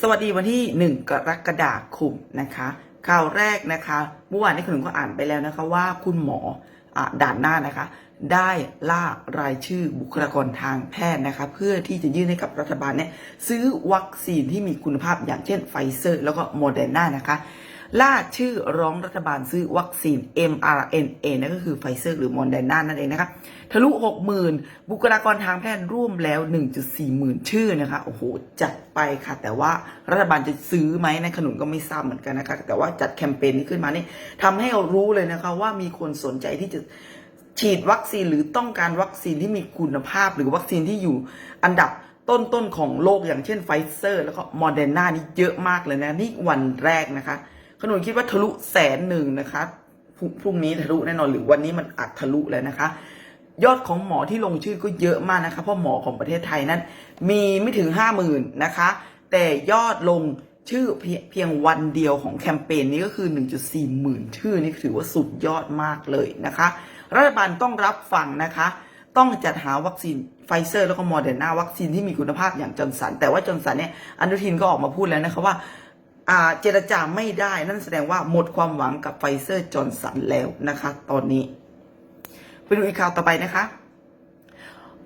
สวัสดีวันที่ 1 กรกฎาคมนะคะข่าวแรกนะคะเมื่อวานนี้คุณหนุ่มก็อ่านไปแล้วนะคะว่าคุณหมออด่านหน้านะคะ ได้ล่ารายชื่อบุคลากรทางแพทย์นะคะเพื่อที่จะยื่นให้กับรัฐบาลเนี่ยซื้อวัคซีนที่มีคุณภาพอย่างเช่นไฟเซอร์ แล้วก็โมเดอร์นานะคะ ล่าชื่อร้องรัฐบาลซื้อวัคซีน mRNA นั่นก็คือไฟเซอร์หรือโมเดอร์นานั่นเองนะคะทะลุ 60,000 บุคลากรทางแพทย์ร่วมแล้ว 1.4 หมื่นชื่อนะคะโอ้โห จัดไปค่ะ แต่ว่ารัฐบาลจะซื้อไหมในขนุนก็ไม่ทราบเหมือนกันนะคะ แต่ว่าจัดแคมเปญนี้ขึ้นมานี่ทำให้เรารู้เลยนะคะว่ามีคนสนใจที่จะฉีดวัคซีนหรือต้องการวัคซีนที่มีคุณภาพ หรือวัคซีนที่อยู่อันดับต้นๆของโลกอย่างเช่นไฟเซอร์ แล้วก็โมเดอร์นานี่เยอะมากเลยนะนี่วันแรกนะคะ ขนุนคิดว่าทะลุแสนหนึ่งนะคะพรุ่งนี้ทะลุแน่นอนหรือวันนี้มันอาจทะลุแล้วนะคะ ยอดของหมอที่ลงชื่อก็เยอะมากนะคะเพราะหมอของประเทศไทยนั้น มีไม่ถึงห้าหมื่นนะคะ แต่ยอดลงชื่อเพียงวันเดียวของแคมเปญนี้ก็คือ 1.4 หมื่นชื่อนี่ถือว่าสุดยอดมากเลยนะคะ รัฐบาลต้องรับฟังนะคะ ต้องจัดหาวัคซีนไฟเซอร์แล้วก็โมเดอร์นาวัคซีนที่มีคุณภาพอย่างจอร์นสัน แต่ว่าจอร์นสันเนี่ยอนุทินก็ออกมาพูดแล้วนะคะว่า เจรจาไม่ได้นั่นแสดงว่าหมดความหวังกับไฟเซอร์จอร์นสันแล้วนะคะ ตอนนี้ไปดูอีกข่าวต่อไปนะคะ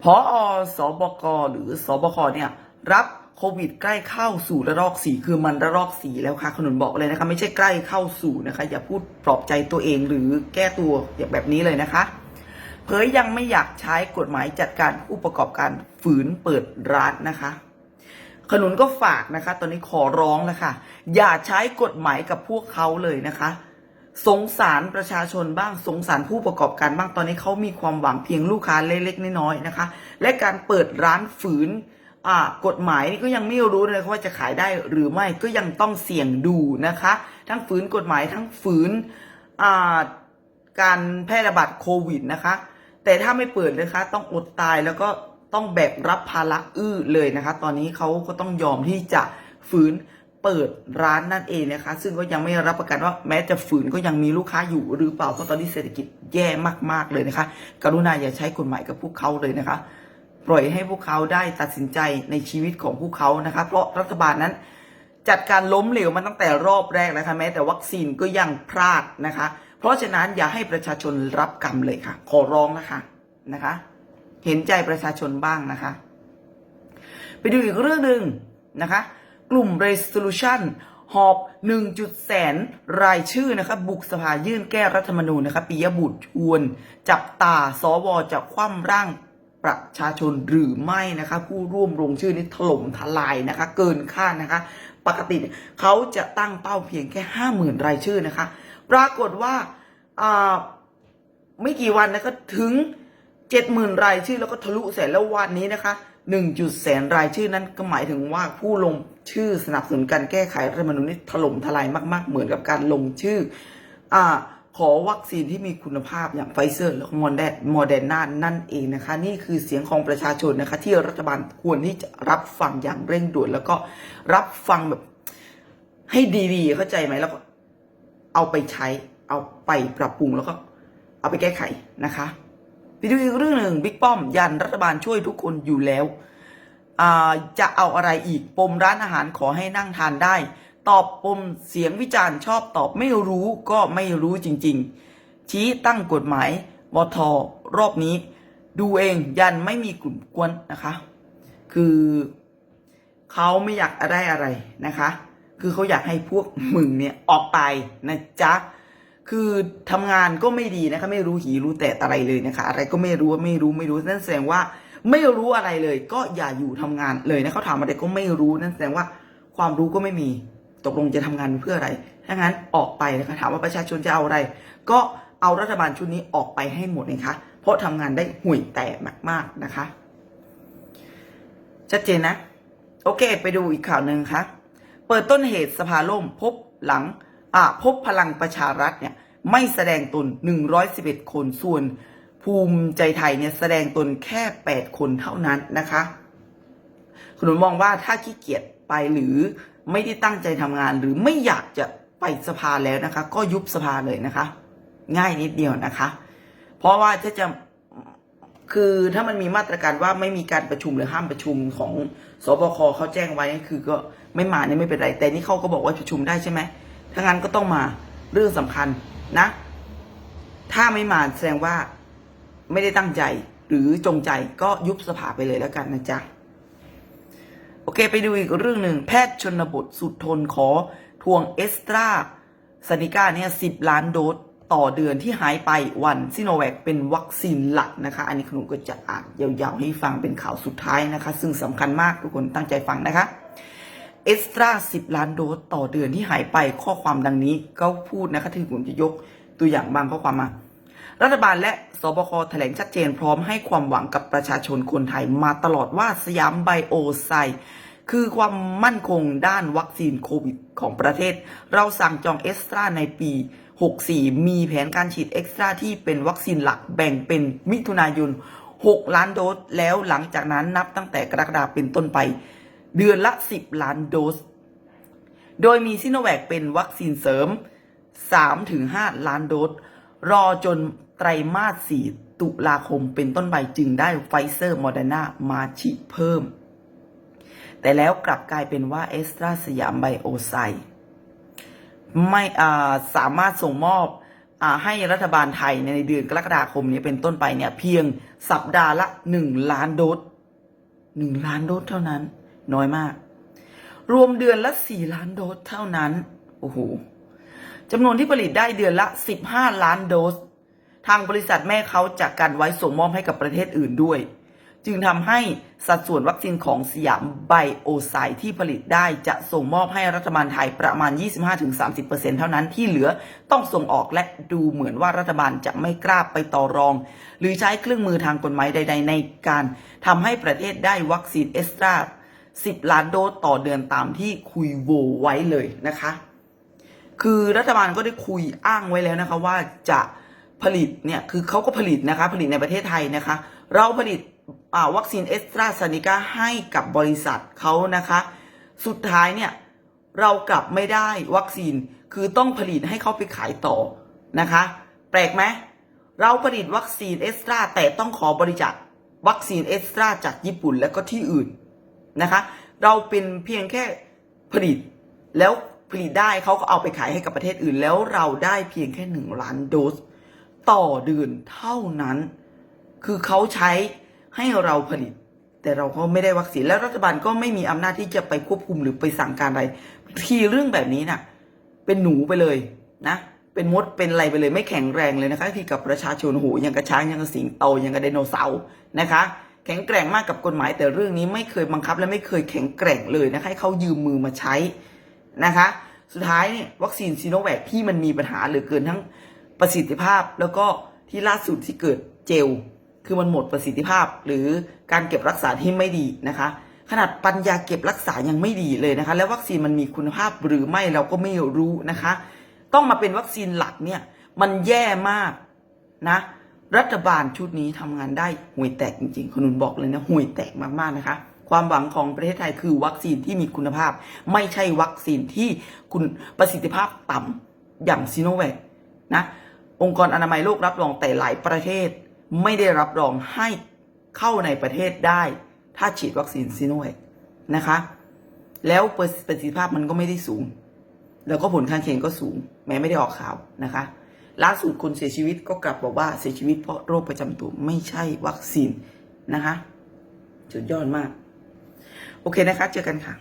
พออสบกหรือสบคเนี่ย รับโควิดใกล้เข้าสู่ระลอกสีคือมันระลอกสีแล้วค่ะขนุนบอกเลยนะคะ ไม่ใช่ใกล้เข้าสู่นะคะ อย่าพูดปลอบใจตัวเองหรือแก้ตัวอย่างแบบนี้เลยนะคะเผยยังไม่อยากใช้กฎหมายจัดการผู้ประกอบการฝืนเปิดร้านนะคะ ขนุนก็ฝากนะคะ ตอนนี้ขอร้องแล้วค่ะอย่าใช้กฎหมายกับพวกเขาเลยนะคะ สงสารประชาชนบ้างสงสารผู้ประกอบการบ้างตอนนี้เขามีความหวังเพียงลูกค้าเล็กๆน้อยๆนะคะ และการเปิดร้านฝืนกฎหมายนี่ก็ยังไม่รู้เลยว่าจะขายได้หรือไม่ก็ยังต้องเสี่ยงดูนะคะ ทั้งฝืนกฎหมายทั้งฝืนการแพร่ระบาดโควิดนะคะ แต่ถ้าไม่เปิดนะคะ ต้องอดตายแล้วก็ ต้องแบกรับภาระอื้อเลยนะคะ ตอนนี้เขาก็ต้องยอมที่จะฝืนเปิดร้านนั่นเองนะคะ ซึ่งก็ยังไม่รับประกันว่าแม้จะฝืนก็ยังมีลูกค้าอยู่หรือเปล่าเพราะตอนนี้เศรษฐกิจแย่มาก ๆเลยนะคะ กรุณาอย่าใช้กฎหมายกับพวกเขาเลยนะคะ ปล่อยให้พวกเขาได้ตัดสินใจในชีวิตของพวกเขานะคะ เพราะรัฐบาลนั้น จัดการล้มเหลวมาตั้งแต่รอบแรกแล้วค่ะแม้แต่วัคซีนก็ยังพลาดนะคะ เพราะฉะนั้นอย่าให้ประชาชนรับกรรมเลยค่ะ ขอร้องนะคะนะคะ เห็นใจประชาชนบ้างนะคะ ไปดูอีกเรื่องหนึ่งนะคะ กลุ่ม resolution หอบ 1. แสนรายชื่อนะคะบุกสภายื่นแก้รัฐธรรมนูญนะคะปิยบุตรชวน จับตาสวจะคว่ำร่างประชาชนหรือไม่นะคะ ผู้ร่วมลงชื่อนี้ถล่มทลายนะคะ เกินคาดนะคะ ปกติเขาจะตั้งเป้าเพียงแค่ห้าหมื่นรายชื่อนะคะ ปรากฏว่าอ่าไม่กี่วันนะก็ถึง เจ็ดหมื่นรายชื่อแล้วก็ทะลุแสนแล้ววันนี้นะคะหนึ่งจุดแสนรายชื่อนั้นก็หมายถึงว่าผู้ลงชื่อสนับสนุนการแก้ไขรัฐธรรมนูญนี่ถล่มทลายมาก ๆ เหมือนกับการลงชื่ออ่าขอวัคซีนที่มีคุณภาพอย่างไฟเซอร์และโมเดโมเดอร์นานั่นเองนะคะ นี่คือเสียงของประชาชนนะคะ ที่รัฐบาลควรที่จะรับฟังอย่างเร่งด่วนแล้วก็รับฟังแบบให้ดีๆ เข้าใจไหมแล้วก็เอาไปใช้ เอาไปปรับปรุงแล้วก็เอาไปแก้ไขนะคะ ไปดูอีกเรื่องหนึ่งบิ๊กป้อม ยันรัฐบาลช่วยทุกคนอยู่แล้ว จะเอาอะไรอีกปมร้านอาหารขอให้นั่งทานได้ ตอบปมเสียงวิจารณ์ชอบตอบไม่รู้ก็ไม่รู้จริง ๆ ชี้ตั้งกฎหมายวทรอบนี้ ดูเองยันไม่มีกลุ่มกวนนะคะ คือเขาไม่อยากได้อะไรนะคะ คือเขาอยากให้พวกมึงเนี่ยออกไปนะจ๊ะ คือทำงานก็ไม่ดีนะคะไม่รู้หีรู้แต่อะไรเลยนะคะ อะไรก็ไม่รู้ไม่รู้ไม่รู้นั่นแสดงว่าไม่รู้อะไรเลย ก็อย่าอยู่ทำงานเลยนะเขาถามอะไรก็ไม่รู้นั่นแสดงว่าความรู้ก็ไม่มีตกลงจะทำงานเพื่ออะไรถ้างั้นออกไปนะคะถามว่าประชาชนจะเอาอะไร ก็เอารัฐบาลชุดนี้ออกไปให้หมดนะคะ เพราะทำงานได้ห่วยแตกมาก ๆนะคะชัดเจนนะ โอเค ไปดูอีกข่าวหนึ่งค่ะเปิดต้นเหตุสภาล่มพบหลัง พบพลังประชารัฐเนี่ยไม่แสดงตน 111 คนส่วนภูมิใจไทยเนี่ยแสดงตนแค่ 8 คนเท่านั้นนะคะคุณหนุนมองว่าถ้าขี้เกียจไปหรือไม่ได้ตั้งใจทำงาน หรือไม่อยากจะไปสภาแล้วนะคะ ก็ยุบสภาเลยนะคะ ง่ายนิดเดียวนะคะ เพราะว่าถ้าจะคือถ้ามันมีมาตรการว่าไม่มีการประชุมหรือห้ามประชุมของสบคเขาแจ้งไว้คือก็ไม่มาเนี่ยไม่เป็นไร แต่นี่เขาก็บอกว่าประชุมได้ใช่ไหม ถ้างั้นก็ต้องมาเรื่องสำคัญนะ ถ้าไม่มาแสดงว่าไม่ได้ตั้งใจหรือจงใจก็ยุบสภาไปเลยแล้วกันนะจ๊ะ โอเค ไปดูอีกเรื่องหนึ่งแพทย์ชนบทสุดทนขอทวงเอสตราซานิก้าเนี่ยสิบล้านโดสต่อเดือนที่หายไปวันซิโนแวคเป็นวัคซีนหลักนะคะ อันนี้คุณหนูก็จะอ่านยาวๆให้ฟังเป็นข่าวสุดท้ายนะคะ ซึ่งสำคัญมากทุกคนตั้งใจฟังนะคะ เอสตราสิบล้านโดสต่อเดือนที่หายไปข้อความดังนี้ก็พูดนะคะที่ผมจะยกตัวอย่างบางข้อความมา รัฐบาลและสบคแถลงชัดเจนพร้อมให้ความหวังกับประชาชนคนไทยมาตลอดว่าสยามไบโอไซคือความมั่นคงด้านวัคซีนโควิดของประเทศ เราสั่งจองเอสตราในปี 64 มีแผนการฉีดเอ็กซ์ตราที่เป็นวัคซีนหลักแบ่งเป็นมิถุนายน 6 ล้านโดส แล้วหลังจากนั้นนับตั้งแต่กรกฎาคมเป็นต้นไป เดือนละ 10 ล้านโดส โดยมีซิโนแวคเป็นวัคซีนเสริม 3-5 ล้านโดส รอจนไตรมาส 4 ตุลาคมเป็นต้นไปจึงได้ไฟเซอร์โมเดอร์นามาฉีดเพิ่ม แต่แล้วกลับกลายเป็นว่าเอสตราสยามไบโอไซไม่สามารถส่งมอบอให้รัฐบาลไทยในเดือนกรกฎาคมนี้เป็นต้นไปเนี่ยเพียงสัปดาห์ละ 1 ล้านโดส1ล้านโดสเท่านั้น น้อยมาก รวมเดือนละ 4 ล้านโดสเท่านั้น โอ้โหจำนวนที่ผลิตได้เดือนละ 15 ล้านโดส ทางบริษัทแม่เขาจะกันไว้ส่งมอบให้กับประเทศอื่นด้วย จึงทำให้สัดส่วนวัคซีนของสยามไบโอไซที่ผลิตได้จะส่งมอบให้รัฐบาลไทยประมาณ 25-30%เท่านั้นที่เหลือต้องส่งออกและดูเหมือนว่ารัฐบาลจะไม่กล้าไปต่อรอง หรือใช้เครื่องมือทางกฎหมายใด ๆ ในการทำให้ประเทศได้วัคซีนเอสตรา 10 ล้านโดสต่อเดือนตามที่คุยโวไว้เลยนะคะ คือรัฐบาลก็ได้คุยอ้างไว้แล้วนะคะว่าจะผลิตเนี่ยคือเขาก็ผลิตนะคะ ผลิตในประเทศไทยนะคะ เราผลิตวัคซีนเอสตราซานิกาให้กับบริษัทเขานะคะ สุดท้ายเนี่ยเรากลับไม่ได้วัคซีนคือต้องผลิตให้เขาไปขายต่อนะคะ แปลกไหมเราผลิตวัคซีนเอสตราแต่ต้องขอบริจาควัคซีนเอสตราจากญี่ปุ่นและก็ที่อื่น นะคะ เราเป็นเพียงแค่ผลิตแล้วผลิตได้เขาก็เอาไปขายให้กับประเทศอื่น แล้วเราได้เพียงแค่หนึ่งล้านโดส ต่อเดือนเท่านั้น คือเขาใช้ให้เราผลิต แต่เราก็ไม่ได้วัคซีนแล้วรัฐบาลก็ไม่มีอำนาจที่จะไปควบคุมหรือไปสั่งการอะไร ทีเรื่องแบบนี้น่ะ เป็นหนูไปเลยนะ เป็นมดเป็นอะไรไปเลยไม่แข็งแรงเลยนะคะ ที่กับประชาชนโหยังกระช้างยังกระสิงโตยังกระไดโนเสาร์นะคะ แข็งแกร่งมากกับกฎหมาย แต่เรื่องนี้ไม่เคยบังคับและไม่เคยแข็งแกร่งเลยนะคะให้เขายืมมือมาใช้นะคะ สุดท้ายเนี่ยวัคซีนซีโนแวคที่มันมีปัญหาเหลือเกินทั้งประสิทธิภาพแล้วก็ที่ล่าสุดที่เกิดเจล คือมันหมดประสิทธิภาพหรือการเก็บรักษาที่ไม่ดีนะคะ ขนาดปัญญาเก็บรักษายังไม่ดีเลยนะคะ แล้ววัคซีนมันมีคุณภาพหรือไม่เราก็ไม่รู้นะคะ ต้องมาเป็นวัคซีนหลักเนี่ยมันแย่มากนะ รัฐบาลชุดนี้ทำงานได้ห่วยแตกจริงๆคุณนุนบอกเลยนะห่วยแตกมากๆนะคะ ความหวังของประเทศไทยคือวัคซีนที่มีคุณภาพ ไม่ใช่วัคซีนที่คุณประสิทธิภาพต่ำอย่างซีโนแวคนะองค์กรอนามัยโลกรับรองแต่หลายประเทศ ไม่ได้รับรองให้เข้าในประเทศได้ ถ้าฉีดวัคซีนซีโนแวคนะคะ แล้วประสิทธิภาพมันก็ไม่ได้สูง แล้วก็ผลข้างเคียงก็สูง แม้ไม่ได้ออกข่าวนะคะ ล่าสุดคนเสียชีวิตก็กลับบอกว่าเสียชีวิตเพราะโรคประจำตัวไม่ใช่วัคซีนนะคะสุดยอดมาก โอเคนะคะ เจอกันค่ะ